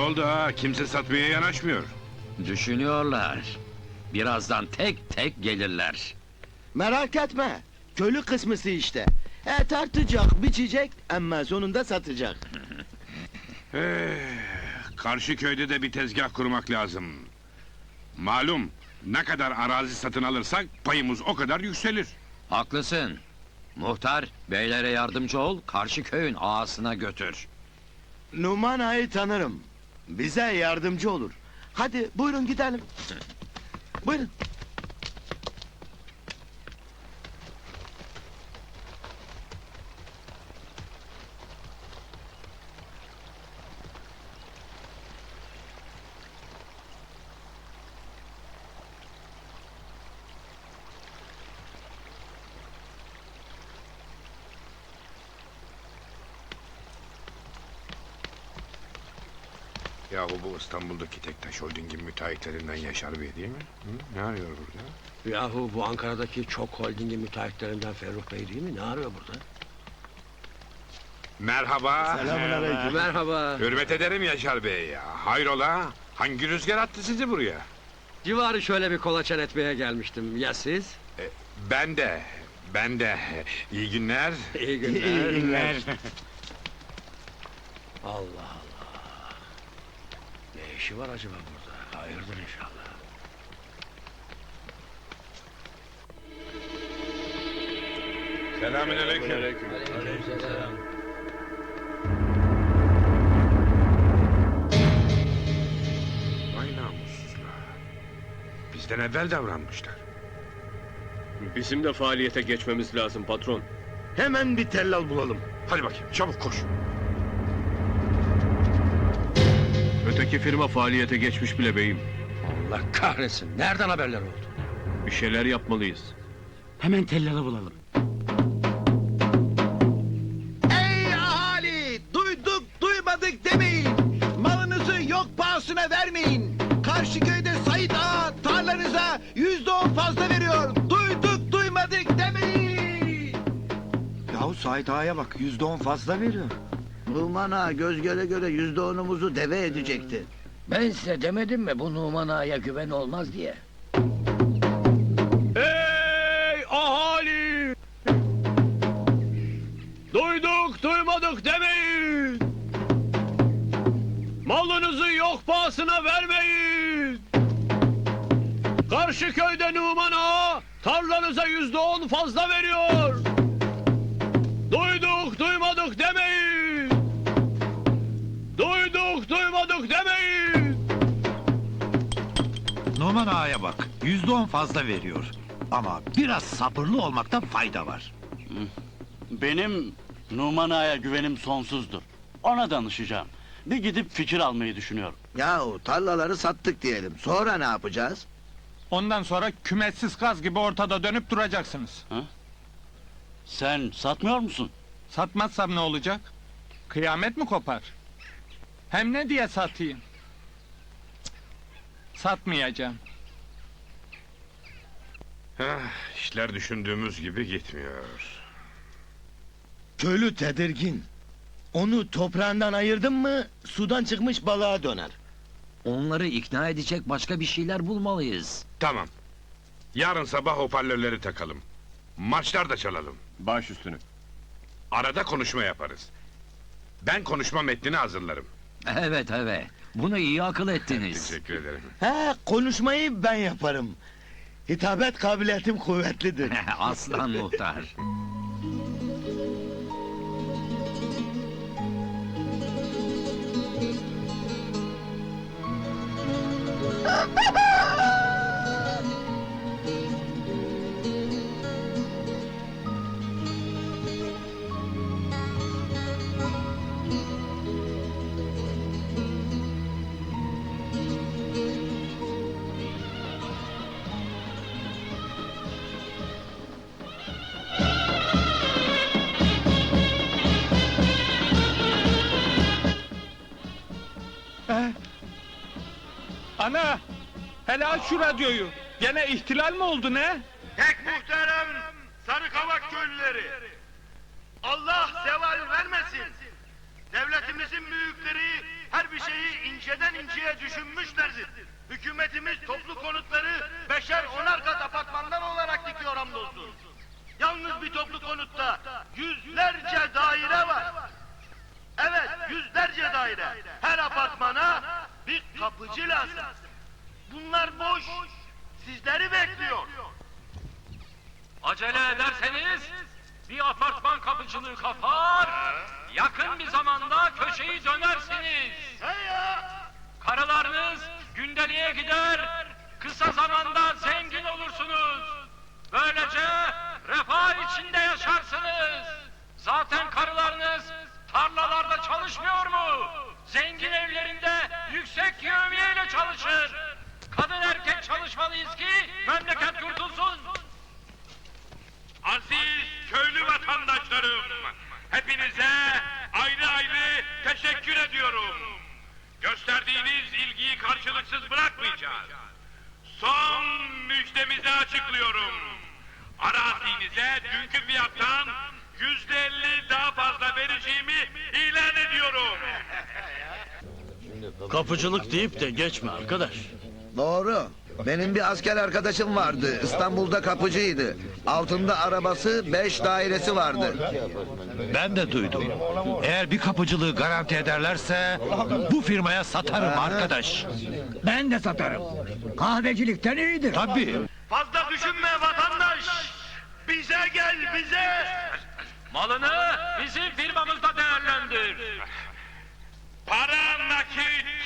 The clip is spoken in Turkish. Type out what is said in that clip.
oldu ha? Kimse satmaya yanaşmıyor. Düşünüyorlar. Birazdan tek tek gelirler. Merak etme. Köylü kısmısı işte. E tartacak, biçecek ama sonunda satacak. Eh, karşı köyde de bir tezgah kurmak lazım. Malum ne kadar arazi satın alırsak payımız o kadar yükselir. Haklısın. Muhtar, beylere yardımcı ol, karşı köyün ağasına götür. Numan Ağa'yı tanırım. Bize yardımcı olur. Hadi buyurun gidelim. Buyurun. Yahu bu İstanbul'daki Tektaş Holding'in müteahhitlerinden Yaşar Bey değil mi? Hı? Ne arıyor burada? Yahu bu Ankara'daki çok holdingin müteahhitlerinden Ferruh Bey değil mi? Ne arıyor burada? Merhaba. Selamünaleyküm. Merhaba. Hürmet ederim Yaşar Bey ya. Hayrola? Hangi rüzgar attı sizi buraya? Civarı şöyle bir kolaçan etmeye gelmiştim. Ya siz? Ben de. Ben de. İyi günler. İyi günler. Allah Allah. İşi var acaba burada? Hayırdır inşallah. Selamünaleyküm. Vay namussuzlar. Bizden evvel davranmışlar. Bizim de faaliyete geçmemiz lazım patron. Hemen bir tellal bulalım. Hadi bakayım çabuk koş. Öteki firma faaliyete geçmiş bile beyim. Allah kahretsin. Nereden haberler oldu? Bir şeyler yapmalıyız. Hemen tellalı bulalım. Ey ahali! Duyduk duymadık demeyin. Malınızı yok pahasına vermeyin. Karşı köyde Sait Ağa tarlanıza yüzde on fazla veriyor. Duyduk duymadık demeyin. Yahu Sait Ağa'ya bak yüzde on fazla veriyor. Numan Ağa göz göre göre yüzde onumuzu deve edecekti. Ben size demedim mi bu Numan Ağa'ya güven olmaz diye. Ey ahali! Duyduk duymadık demeyin! Malınızı yok pahasına vermeyin! Karşı köyde Numan Ağa tarlanıza yüzde on fazla veriyor! Duyduk duymadık demeyin! Ağa'ya bak yüzde on fazla veriyor. Ama biraz sabırlı olmakta fayda var. Benim Numan Ağa'ya güvenim sonsuzdur. Ona danışacağım. Bir gidip fikir almayı düşünüyorum. Yahu tarlaları sattık diyelim. Sonra ne yapacağız? Ondan sonra kümetsiz kaz gibi ortada dönüp duracaksınız. Sen satmıyor musun? Satmazsam ne olacak? Kıyamet mi kopar? Hem ne diye satayım? Cık, Satmayacağım. Heh, işler düşündüğümüz gibi gitmiyor. Köylü tedirgin. Onu toprağından ayırdın mı sudan çıkmış balığa döner. Onları ikna edecek başka bir şeyler bulmalıyız. Tamam. Yarın sabah hoparlörleri takalım. Marşlar da çalalım. Baş üstüne. Arada konuşma yaparız. Ben konuşma metnini hazırlarım. Evet evet, bunu iyi akıl ettiniz. Teşekkür ederim. He konuşmayı ben yaparım. Hitabet kabiliyetim kuvvetlidir. Aslan muhtar. Ana! Hele aç şu radyoyu. Gene ihtilal mi oldu ne? Tek muhterem Sarıkavak köylüleri. Allah zeval vermesin. Devletimizin büyükleri her bir şeyi inceden inceye düşünmüşlerdir. Hükümetimiz toplu konutları beşer onar kat apartmanlar olarak dikiyor hamdolsun. Yalnız bir toplu konutta yüzlerce daire var. Yüzlerce daire. Her apartmana bir kapıcı lazım. Bunlar boş. Sizleri bekliyor. Acele ederseniz bir apartman kapıcılığı kapar, yakın bir zamanda köşeyi dönersiniz. Karılarınız gündeliğe gider, kısa zamanda zengin olursunuz. Böylece refah içinde yaşarsınız. Aziz köylü vatandaşlarım, hepinize ayrı ayrı teşekkür ediyorum. Gösterdiğiniz ilgiyi karşılıksız bırakmayacağız. Son müjdemizi açıklıyorum. Arazinize dünkü fiyattan yüzde elli daha fazla vereceğimi ilan ediyorum. Kapıcılık deyip de geçme arkadaş. Doğru. Benim bir asker arkadaşım vardı. İstanbul'da kapıcıydı. Altında arabası, beş dairesi vardı. Ben de duydum. Eğer bir kapıcılığı garanti ederlerse bu firmaya satarım arkadaş. Ben de satarım. Kahvecilikten iyidir. Tabii. Fazla düşünme vatandaş. Bize gel bize. Malını bizim firmamızda değerlendir. Para nakit.